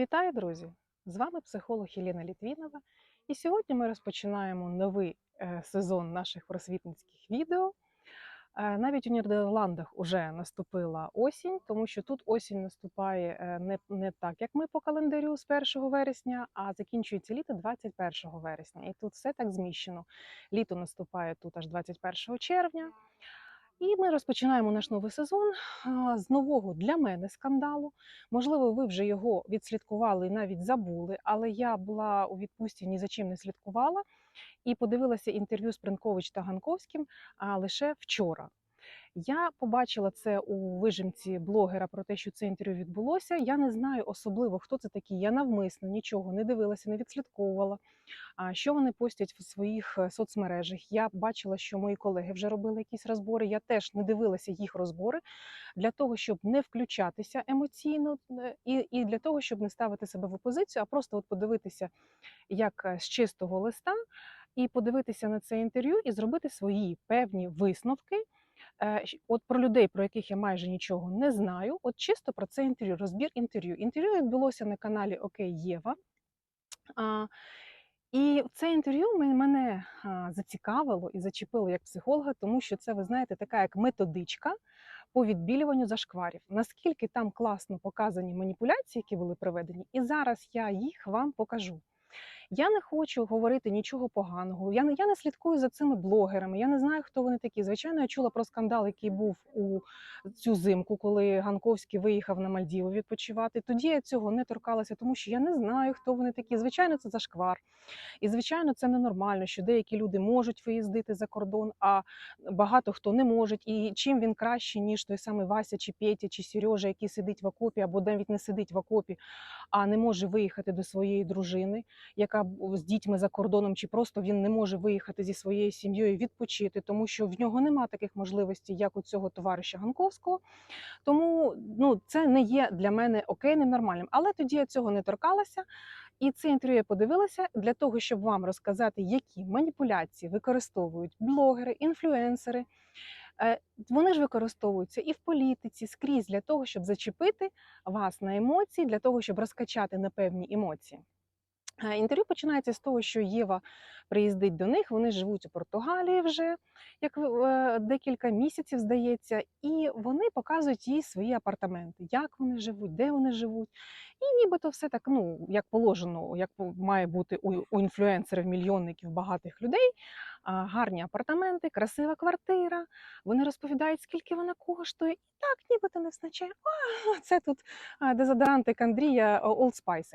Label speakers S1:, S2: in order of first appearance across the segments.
S1: Вітаю, друзі! З вами психолог Єліна Літвінова. І сьогодні ми розпочинаємо новий е, сезон наших просвітницьких відео. Е, Навіть у Нідерландах вже наступила осінь, тому що тут осінь наступає е, не, не так, як ми по календарю з 1 вересня, а закінчується літо 21 вересня. І тут все так зміщено. Літо наступає тут аж 21 червня. І ми розпочинаємо наш новий сезон з нового для мене скандалу. Можливо, ви вже його відслідкували і навіть забули, але я була у відпустці ні за чим не слідкувала і подивилася інтерв'ю з Принкович та Ганковським лише вчора. Я побачила це у вижимці блогера про те, що це інтерв'ю відбулося. Я не знаю особливо, хто це такі. Я навмисно нічого не дивилася, не відслідковувала. Що вони постять в своїх е, соцмережах? Я бачила, що мої колеги вже робили якісь розбори. Я теж не дивилася їх розбори для того, щоб не включатися емоційно е, і, і для того, щоб не ставити себе в опозицію, а просто от подивитися як е, з чистого листа, і подивитися на це інтерв'ю і зробити свої певні висновки. Е, От про людей, про яких я майже нічого не знаю, от чисто про це інтерв'ю, розбір інтерв'ю. Інтерв'ю відбулося на каналі Окей Єва. І це інтерв'ю мене зацікавило і зачепило як психолога, тому що це, ви знаєте, така як методичка по відбілюванню зашкварів. Наскільки там класно показані маніпуляції, які були проведені, і зараз я їх вам покажу. Я не хочу говорити нічого поганого. Я не, я не слідкую за цими блогерами. Я не знаю, хто вони такі. Звичайно, я чула про скандал, який був у цю зимку, коли Ганковський виїхав на Мальдіви відпочивати. Тоді я цього не торкалася, тому що я не знаю, хто вони такі. Звичайно, це зашквар. І звичайно, це ненормально, що деякі люди можуть виїздити за кордон, а багато хто не може. І чим він краще, ніж той самий Вася, чи Петя, чи Сережа, який сидить в окопі, або навіть не сидить в окопі, а не може виїхати до своєї дружини, яка б- з дітьми за кордоном, чи просто він не може виїхати зі своєю сім'єю відпочити, тому що в нього нема таких можливостей, як у цього товариша Ганковського. Тому ну, це не є для мене окейним, нормальним. Але тоді я цього не торкалася. І це інтерв'ю я подивилася для того, щоб вам розказати, які маніпуляції використовують блогери, інфлюенсери. Е, Вони ж використовуються і в політиці, скрізь для того, щоб зачепити вас на емоції, для того, щоб розкачати на певні емоції. Е, Інтерв'ю починається з того, що Єва приїздить до них. Вони живуть у Португалії вже як е, декілька місяців, здається, і вони показують їй свої апартаменти, як вони живуть, де вони живуть. І нібито все так, ну як положено, як має бути у, інфлюенсерів, мільйонників, багатих людей. Гарні апартаменти, красива квартира. Вони розповідають, скільки вона коштує, і так нібито не визначає. А, це тут а, дезодорантик Андрія Old Spice.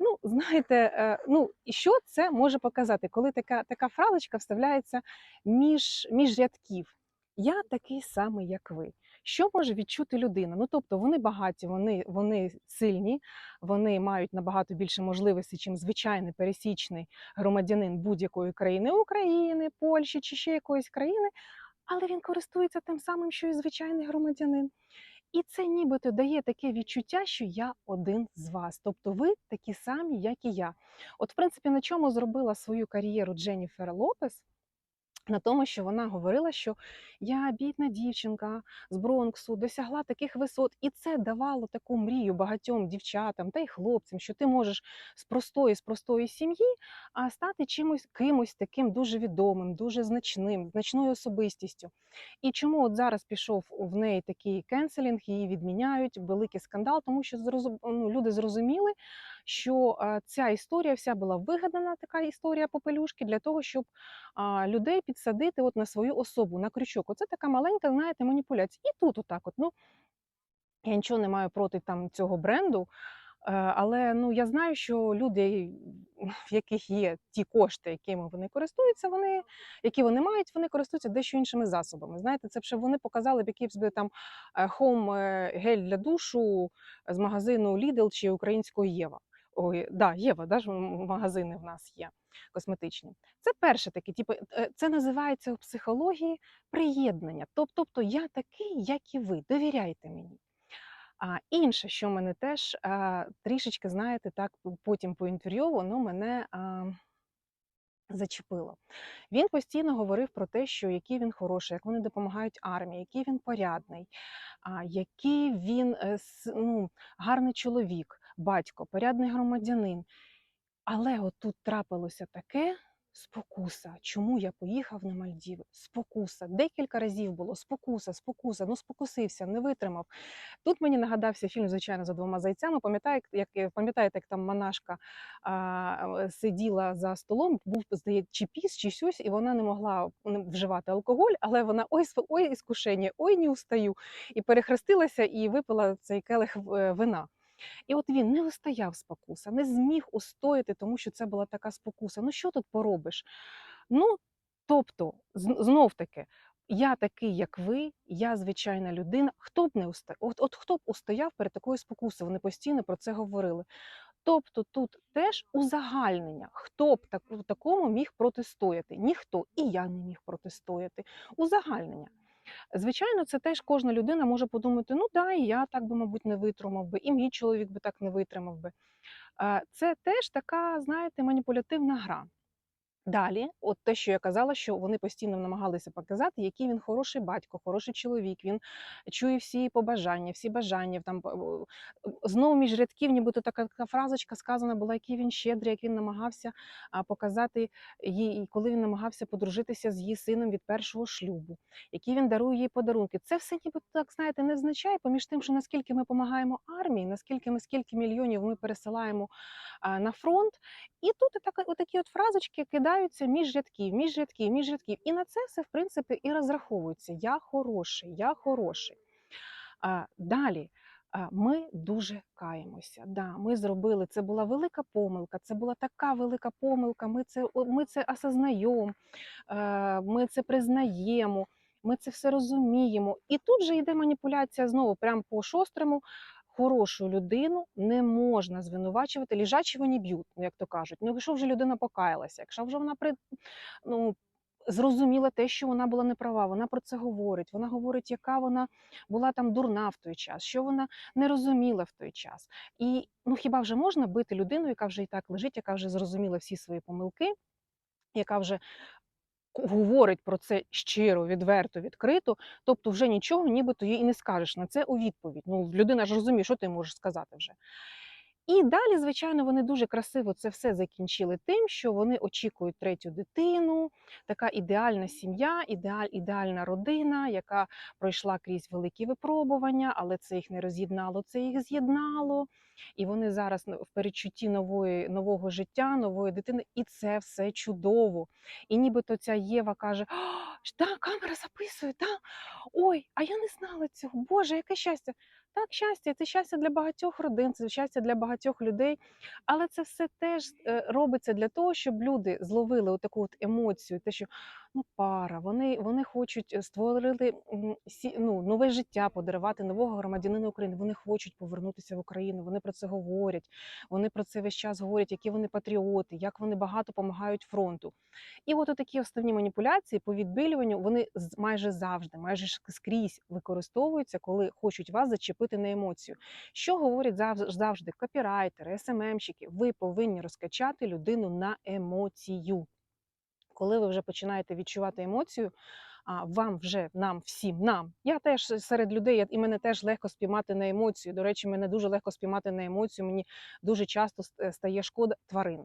S1: Ну, знаєте, е, ну що це може показати, коли така, така фразочка вставляється між, між рядків? Я такий самий, як ви. Що може відчути людина? Ну тобто вони багаті, вони, вони сильні, вони мають набагато більше можливостей, чим звичайний пересічний громадянин будь-якої країни України, Польщі чи ще якоїсь країни, але він користується тим самим, що і звичайний громадянин. І це нібито дає таке відчуття, що я один з вас. Тобто ви такі самі, як і я. От, в принципі, на чому зробила свою кар'єру Дженніфер Лопес? На тому, що вона говорила, що я бідна дівчинка з Бронксу досягла таких висот, і це давало таку мрію багатьом дівчатам та й хлопцям, що ти можеш з простої, з простої сім'ї а стати чимось кимось таким дуже відомим, дуже значним, значною особистістю. І чому от зараз пішов в неї такий кенселінг, її відміняють, великий скандал, тому що ну, люди зрозуміли, що е, ця історія вся була вигадана, така історія попелюшки, для того, щоб людей підсадити от на свою особу, на крючок. Оце така маленька, знаєте, маніпуляція. І тут отак, от, ну я нічого не маю проти там цього бренду. е, Але ну я знаю, що люди, в яких є ті кошти, якими вони користуються, вони які вони мають, вони користуються дещо іншими засобами. Знаєте, це б ще вони показали б якийсь би там хом гель для душу з магазину Lidl чи українського Єва. Ой, да, Єва, да, ж магазини в нас є косметичні. Це перше таке, типу, е, це називається у психології приєднання. Тоб- Тобто я такий, як і ви, довіряйте мені. А інше, що мене теж а, трішечки, знаєте, так потім по інтерв'ю, воно мене а, зачепило. Він постійно говорив про те, що який він хороший, як вони допомагають армії, який він порядний, а, який він е, ну, гарний чоловік, батько, порядний громадянин. Але отут трапилося таке спокуса. Чому я поїхав на Мальдіви? Спокуса. Декілька разів було спокуса, спокуса. Ну спокусився, не витримав. Тут мені нагадався фільм, звичайно, за двома зайцями. Пам'ятаєте, як пам'ятаєте, як там монашка а, сиділа за столом, був здається, чи піс, чи щось, і вона не могла вживати алкоголь, але вона ой, ой, іскушення, ой, не устаю. І перехрестилася і випила цей келих е, вина. І от він не устояв спокуса, не зміг устояти, тому що це була така спокуса. Ну що тут поробиш? Ну, тобто, знов таки, я такий, як ви, я звичайна людина. Хто б не устояв? От, от хто б устояв перед такою спокусою? Вони постійно про це говорили. Тобто тут теж узагальнення, хто б так, такому міг протистояти? Ніхто, і я не міг протистояти. Узагальнення. Звичайно, це теж кожна людина може подумати: ну да, і я так би, мабуть, не витримав би, і мій чоловік би так не витримав би. Це теж така, знаєте, маніпулятивна гра. Далі, от те, що я казала, що вони постійно намагалися показати, який він хороший батько, хороший чоловік. Він чує всі побажання, всі бажання. Там знову між рядків, нібито така, така фразочка сказана була, який він щедрий, як він намагався показати їй, коли він намагався подружитися з її сином від першого шлюбу, які він дарує їй подарунки. Це все ніби так знаєте, не означає поміж тим, що наскільки ми допомагаємо армії, наскільки ми скільки мільйонів ми пересилаємо на фронт. І тут так, отакі от фразочки кидаються між рядків, між рядків, між рядків. І на це все, в принципі, і розраховується. Я хороший, я хороший. А, Далі. Ми дуже каємося. Да, Ми зробили це була велика помилка. Це була така велика помилка. Ми це ми це осознаємо, ми це признаємо, ми це все розуміємо. І тут же йде маніпуляція знову, прямо по шострому хорошу людину не можна звинувачувати, лежачого не б'ють, ну, як то кажуть. Ну, якщо вже людина покаялася, якщо вже вона при, ну, зрозуміла те, що вона була неправа, вона про це говорить. Вона говорить, яка вона була там дурна в той час, що вона не розуміла в той час. І ну хіба вже можна бити людину, яка вже і так лежить, яка вже зрозуміла всі свої помилки, яка вже говорить про це щиро, відверто, відкрито, тобто вже нічого, нібито їй і не скажеш на це у відповідь. Ну, людина ж розуміє, що ти можеш сказати вже. І далі, звичайно, вони дуже красиво це все закінчили тим, що вони очікують третю дитину, така ідеальна сім'я, ідеаль, ідеальна родина, яка пройшла крізь великі випробування, але це їх не роз'єднало, це їх з'єднало. І вони зараз в передчутті нової, нового життя, нової дитини, і це все чудово. І нібито ця Єва каже: да, камера записує, да? ой, а я не знала цього, Боже, яке щастя! Так, щастя, це щастя для багатьох родин, це щастя для багатьох людей. Але це все теж е, робиться для того, щоб люди зловили таку от емоцію, те, що ну пара, вони вони хочуть е, створити ну, нове життя, подарувати нового громадянина України. Вони хочуть повернутися в Україну. Вони про це говорять. Вони про це весь час говорять, які вони патріоти, як вони багато допомагають фронту. І от такі основні маніпуляції по відбілюванню вони майже завжди, майже скрізь використовуються, коли хочуть вас зачепити на емоцію. Що говорять завжди копірайтери, СММщики? Ви повинні розкачати людину на емоцію коли ви вже починаєте відчувати емоцію, а вам вже нам всім нам. Я теж серед людей, і мене теж легко спіймати на емоцію. До речі, мене дуже легко спіймати на емоцію. Мені дуже часто стає шкода тварин.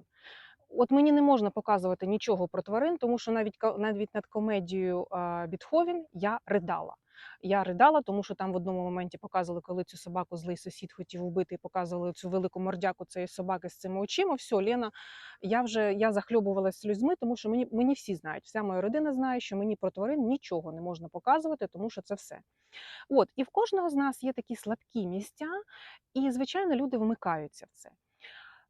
S1: От мені не можна показувати нічого про тварин, тому що навіть навіть над комедією Бітховен я ридала. Я ридала, тому що там в одному моменті показували, коли цю собаку злий сусід хотів вбити, і показували цю велику мордяку цієї собаки з цими очима. Все, Лена, я вже я захльобувалася сльозьми, тому що мені мені всі знають, вся моя родина знає, що мені про тварин нічого не можна показувати, тому що це все. От, і в кожного з нас є такі слабкі місця, і звичайно люди вмикаються в це.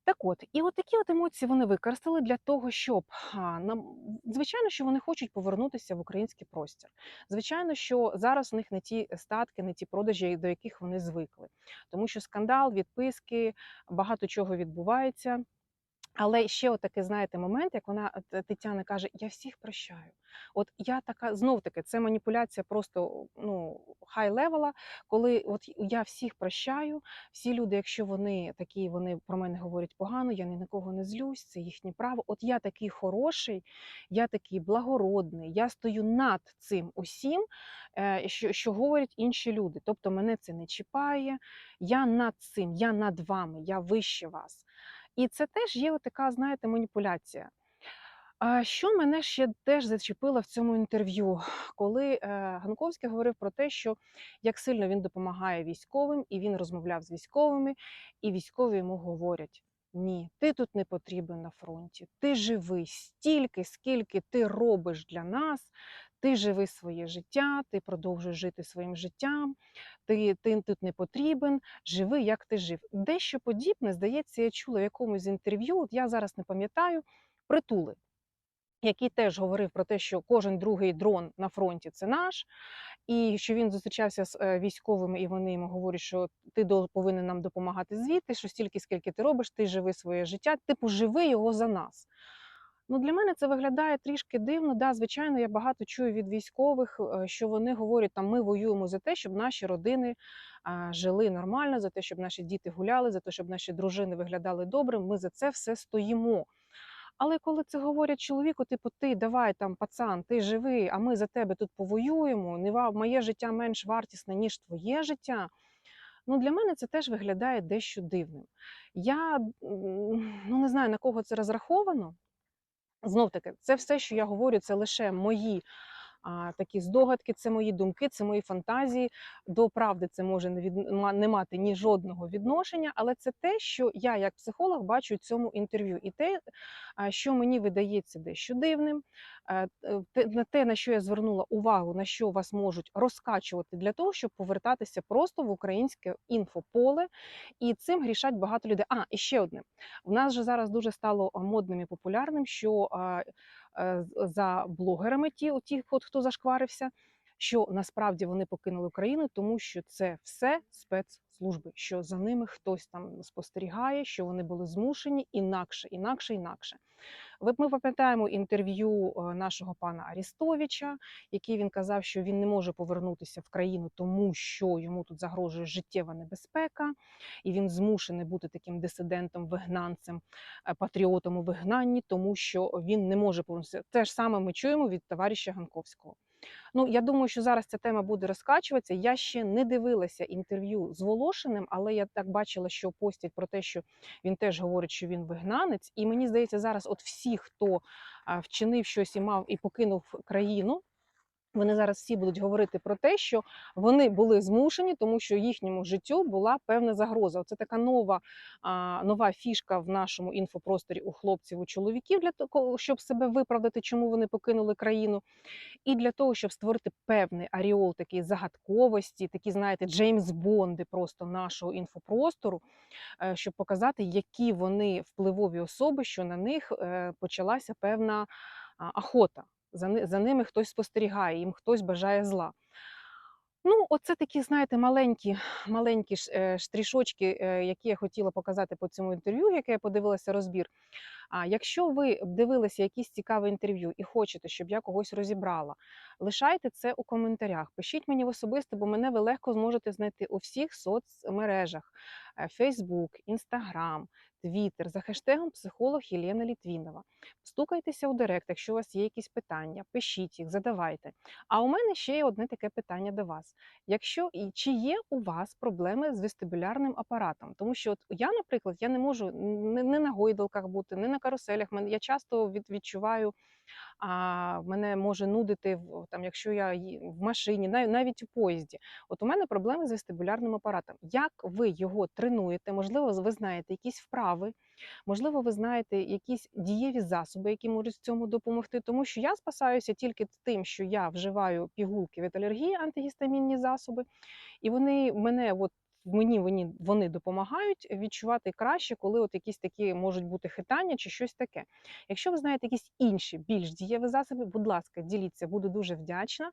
S1: Так от, і от такі от емоції вони використали для того, щоб нам звичайно, що вони хочуть повернутися в український простір. Звичайно, що зараз у них не ті статки, не ті продажі, до яких вони звикли, тому що скандал, відписки, багато чого відбувається. Але ще отакий, знаєте, момент, як вона Тетяна каже: Я всіх прощаю. От я така знов таки, це маніпуляція просто ну хай левела, коли от я всіх прощаю, всі люди, якщо вони такі, вони про мене говорять погано, я ні на кого не злюсь, це їхнє право. От я такий хороший, я такий благородний, я стою над цим усім, е, що, що говорять інші люди. Тобто мене це не чіпає, я над цим, я над вами, я вище вас. І це теж є така, знаєте, маніпуляція. Що мене ще теж зачепило в цьому інтерв'ю, коли е, Ганковський говорив про те, що як сильно він допомагає військовим, і він розмовляв з військовими, і військові йому говорять: ні, ти тут не потрібен на фронті, ти живий стільки, скільки ти робиш для нас. Ти живи своє життя, ти продовжуєш жити своїм життям, ти, ти тут не потрібен, живи, як ти жив. Дещо подібне, здається, я чула в якомусь інтерв'ю, от я зараз не пам'ятаю, притули який теж говорив про те, що кожен другий дрон на фронті це наш, і що він зустрічався з е, військовими, і вони йому говорять, що ти повинен нам допомагати звідти, що стільки, скільки ти робиш, ти живи своє життя, типу живи його за нас. Ну, для мене це виглядає трішки дивно. Да, звичайно, я багато чую від військових, е, що вони говорять, там ми воюємо за те, щоб наші родини жили нормально, за те, щоб наші діти гуляли, за те, щоб наші дружини виглядали добре. Ми за це все стоїмо. Але коли це говорять чоловіку, типу, ти давай там, пацан, ти живий, а ми за тебе тут повоюємо. Не моє життя менш вартісне, ніж твоє життя. Ну, для мене це теж виглядає дещо дивним. Я ну, не знаю, на кого це розраховано. Знов таки, це все, що я говорю, це лише мої такі здогадки, це мої думки, це мої фантазії. До правди це може не, від... не мати ні жодного відношення, але це те, що я як психолог бачу в цьому інтерв'ю, і те, що мені видається дещо дивним, е, е, на те, на що я звернула увагу, на що вас можуть розкачувати для того, щоб повертатися просто в українське інфополе, і цим грішать багато людей. А, і ще одне. У нас же зараз дуже стало модним і популярним, що за блогерами, ті, ті, хто зашкварився, що насправді вони покинули Україну, тому що це все спецслужби, що за ними хтось там спостерігає, що вони були змушені інакше, інакше, інакше. Ми пам'ятаємо інтерв'ю е, нашого пана Арістовича, який він казав, що він не може повернутися в країну, тому що йому тут загрожує життєва небезпека, і він змушений бути таким дисидентом, вигнанцем, е, патріотом у вигнанні, тому що він не може повернутися. Те ж саме ми чуємо від товариша Ганковського. Ну, я думаю, що зараз ця тема буде розкачуватися. Я ще не дивилася інтерв'ю з Волошиним, але я так бачила, що постять про те, що він теж говорить, що він вигнанець. І мені здається, зараз от всі, хто вчинив щось і мав і покинув країну. Вони зараз всі будуть говорити про те, що вони були змушені, тому що їхньому життю була певна загроза. Це така нова, нова фішка в нашому інфопросторі у хлопців, у чоловіків для того, щоб себе виправдати, чому вони покинули країну і для того, щоб створити певний аріол такої загадковості, такі, знаєте, Джеймс Бонди просто нашого інфопростору, е, щоб показати, які вони впливові особи, що на них е, почалася певна а, охота. За, за ними хтось спостерігає, їм хтось бажає зла. Ну, оце такі, знаєте, маленькі, маленькі е, штришочки, е, які я хотіла показати по цьому інтерв'ю, яке я подивилася розбір. А якщо ви дивилися якісь цікаве інтерв'ю і хочете, щоб я когось розібрала, лишайте це у коментарях. Пишіть мені в особисто, бо мене ви легко зможете знайти у всіх соцмережах: е, Facebook, Instagram, Twitter за хештегом психолог Єлена Літвінова. Стукайтеся у директ, якщо у вас є якісь питання, пишіть їх, задавайте. А у мене ще є одне таке питання до вас. Якщо і чи є у вас проблеми з вестибулярним апаратом? Тому що от я, наприклад, я не можу не, не на гойдалках бути, не на каруселях. Я часто від, відчуваю, а, мене може нудити там, якщо я в машині, навіть у поїзді. От у мене проблеми з вестибулярним апаратом. Як ви його тренуєте? Можливо, ви знаєте якісь вправи, можливо, ви знаєте якісь дієві засоби, які можуть в цьому допомогти. Тому що я спасаюся тільки тим, що я вживаю пігулки від алергії, антигістамінні засоби, і вони мене от мені вони, вони допомагають відчувати краще, коли от якісь такі можуть бути хитання чи щось таке. Якщо ви знаєте якісь інші більш дієві засоби, будь ласка, діліться, буду дуже вдячна.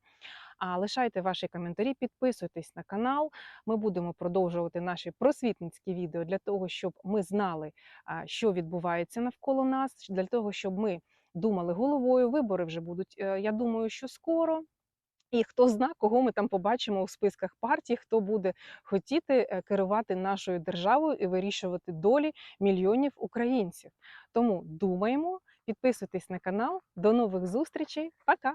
S1: А лишайте ваші коментарі, підписуйтесь на канал. Ми будемо продовжувати наші просвітницькі відео для того, щоб ми знали, що відбувається навколо нас, для того, щоб ми думали головою. Вибори вже будуть, е, я думаю, що скоро. І хто зна, кого ми там побачимо у списках партій, хто буде хотіти е, керувати нашою державою і вирішувати долі мільйонів українців. Тому думаємо, підписуйтесь на канал. До нових зустрічей. Пока!